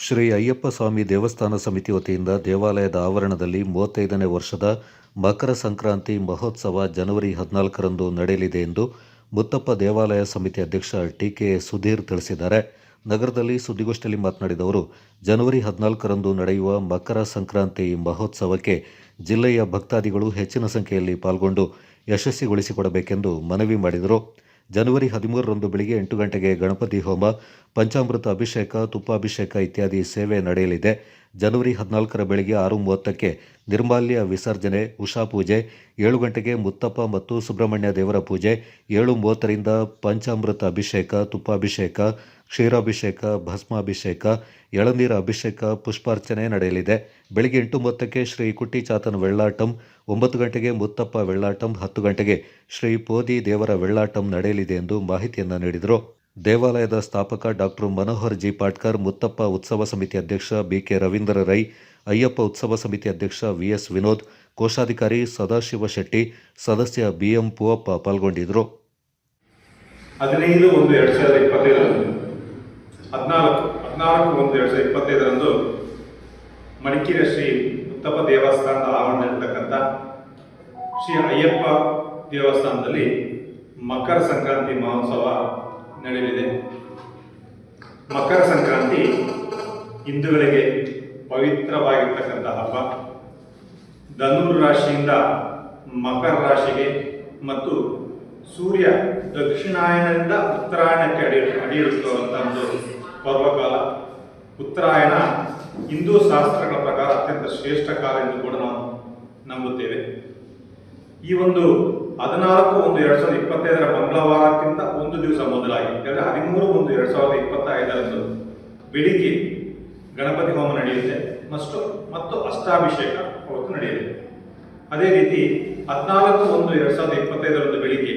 ಶ್ರೀ ಅಯ್ಯಪ್ಪ ಸ್ವಾಮಿ ದೇವಸ್ಥಾನ ಸಮಿತಿ ವತಿಯಿಂದ ದೇವಾಲಯದ ಆವರಣದಲ್ಲಿ ಮೂವತ್ತೈದನೇ ವರ್ಷದ ಮಕರ ಸಂಕ್ರಾಂತಿ ಮಹೋತ್ಸವ ಜನವರಿ ಹದಿನಾಲ್ಕರಂದು ನಡೆಯಲಿದೆ ಎಂದು ಮುತ್ತಪ್ಪ ದೇವಾಲಯ ಸಮಿತಿ ಅಧ್ಯಕ್ಷ ಟಿಕೆ ಸುಧೀರ್ ತಿಳಿಸಿದ್ದಾರೆ. ನಗರದಲ್ಲಿ ಸುದ್ದಿಗೋಷ್ಠಿಯಲ್ಲಿ ಮಾತನಾಡಿದ ಅವರು, ಜನವರಿ ಹದಿನಾಲ್ಕರಂದು ನಡೆಯುವ ಮಕರ ಸಂಕ್ರಾಂತಿ ಮಹೋತ್ಸವಕ್ಕೆ ಜಿಲ್ಲೆಯ ಭಕ್ತಾದಿಗಳು ಹೆಚ್ಚಿನ ಸಂಖ್ಯೆಯಲ್ಲಿ ಪಾಲ್ಗೊಂಡು ಯಶಸ್ವಿಗೊಳಿಸಿಕೊಡಬೇಕೆಂದು ಮನವಿ ಮಾಡಿದರು. ಜನವರಿ ಹದಿಮೂರರಂದು ಬೆಳಿಗ್ಗೆ ಎಂಟು ಗಂಟೆಗೆ ಗಣಪತಿ ಹೋಮ, ಪಂಚಾಮೃತ ಅಭಿಷೇಕ, ತುಪ್ಪಾಭಿಷೇಕ ಇತ್ಯಾದಿ ಸೇವೆ ನಡೆಯಲಿದೆ. ಜನವರಿ ಹದಿನಾಲ್ಕರ ಬೆಳಿಗ್ಗೆ ಆರು ಮೂವತ್ತಕ್ಕೆ ನಿರ್ಮಾಲ್ಯ ವಿಸರ್ಜನೆ, ಉಷಾ ಪೂಜೆ, ಏಳು ಗಂಟೆಗೆ ಮುತ್ತಪ್ಪ ಮತ್ತು ಸುಬ್ರಹ್ಮಣ್ಯ ದೇವರ ಪೂಜೆ, ಏಳು ಮೂವತ್ತರಿಂದ ಪಂಚಾಮೃತ ಅಭಿಷೇಕ, ತುಪ್ಪಾಭಿಷೇಕ ಕ್ಷೀರಾಭಿಷೇಕ, ಭಸ್ಮಾಭಿಷೇಕ, ಎಳನೀರ ಅಭಿಷೇಕ, ಪುಷ್ಪಾರ್ಚನೆ ನಡೆಯಲಿದೆ. ಬೆಳಿಗ್ಗೆ ಎಂಟು ಮೂವತ್ತಕ್ಕೆ ಶ್ರೀ ಕುಟ್ಟಿ ಚಾತನ ವೆಳ್ಳಾಟಂ, ಒಂಬತ್ತು ಗಂಟೆಗೆ ಮುತ್ತಪ್ಪ ವೆಳ್ಳಾಟಂ, ಹತ್ತು ಗಂಟೆಗೆ ಶ್ರೀ ಪೋದಿ ದೇವರ ವೆಳ್ಳಾಟಂ ನಡೆಯಲಿದೆ ಎಂದು ಮಾಹಿತಿಯನ್ನು ನೀಡಿದರು. ದೇವಾಲಯದ ಸ್ಥಾಪಕ ಡಾಕ್ಟರ್ ಮನೋಹರ್ ಜಿ. ಪಾಟ್ಕರ್, ಮುತ್ತಪ್ಪ ಉತ್ಸವ ಸಮಿತಿ ಅಧ್ಯಕ್ಷ ಬಿಕೆ ರವೀಂದ್ರ ರೈ, ಅಯ್ಯಪ್ಪ ಉತ್ಸವ ಸಮಿತಿ ಅಧ್ಯಕ್ಷ ವಿಎಸ್ ವಿನೋದ್, ಕೋಶಾಧಿಕಾರಿ ಸದಾಶಿವ ಶೆಟ್ಟಿ, ಸದಸ್ಯ ಬಿಎಂ ಪೂವಪ್ಪ ಪಾಲ್ಗೊಂಡಿದ್ದರು. ಹದಿನೈದು ಒಂದು ಎರಡು ಸಾವಿರದ ಹದಿನಾಲ್ಕು ಹದಿನಾಲ್ಕು ಒಂದು ಎರಡು ಸಾವಿರದ ಇಪ್ಪತ್ತೈದರಂದು ಮಡಿಕೇರಿಯ ಶ್ರೀ ಉತ್ತಪ್ಪ ದೇವಸ್ಥಾನದ ಆವರಣದಲ್ಲಿರ್ತಕ್ಕಂಥ ಶ್ರೀ ಅಯ್ಯಪ್ಪ ದೇವಸ್ಥಾನದಲ್ಲಿ ಮಕರ ಸಂಕ್ರಾಂತಿ ಮಹೋತ್ಸವ ನಡೆಯಲಿದೆ. ಮಕರ ಸಂಕ್ರಾಂತಿ ಹಿಂದೂಗಳಿಗೆ ಪವಿತ್ರವಾಗಿರ್ತಕ್ಕಂಥ ಹಬ್ಬ. ಧನುರ್ ರಾಶಿಯಿಂದ ಮಕರ ರಾಶಿಗೆ ಮತ್ತು ಸೂರ್ಯ ದಕ್ಷಿಣಾಯನದಿಂದ ಉತ್ತರಾಯಣಕ್ಕೆ ಅಡಿ ಅಡಿಯಿರುತ್ತಿರುವಂಥ ಒಂದು ಪರ್ವಕಾಲ ಉತ್ತರಾಯಣ, ಹಿಂದೂ ಶಾಸ್ತ್ರಗಳ ಪ್ರಕಾರ ಅತ್ಯಂತ ಶ್ರೇಷ್ಠ ಕಾಲ ಎಂದು ಕೂಡ ನಾವು ನಂಬುತ್ತೇವೆ. ಈ ಒಂದು ಹದಿನಾಲ್ಕು ಒಂದು ಎರಡ್ ಸಾವಿರದ ಇಪ್ಪತ್ತೈದರ ಮಂಗಳವಾರಕ್ಕಿಂತ ಒಂದು ದಿವಸ ಮೊದಲಾಗಿ ಅಂದರೆ ಹದಿಮೂರು ಒಂದು ಎರಡ್ ಸಾವಿರದ ಇಪ್ಪತ್ತೈದರಂದು ಬೆಳಿಗ್ಗೆ ಗಣಪತಿ ಹೋಮ ನಡೆಯುತ್ತೆ ಮತ್ತು ಮತ್ತು ಅಷ್ಟಾಭಿಷೇಕ ಅವತ್ತು ನಡೆಯಲಿದೆ. ಅದೇ ರೀತಿ ಹದಿನಾಲ್ಕು ಒಂದು ಎರಡ್ ಸಾವಿರದ ಇಪ್ಪತ್ತೈದರಂದು ಬೆಳಿಗ್ಗೆ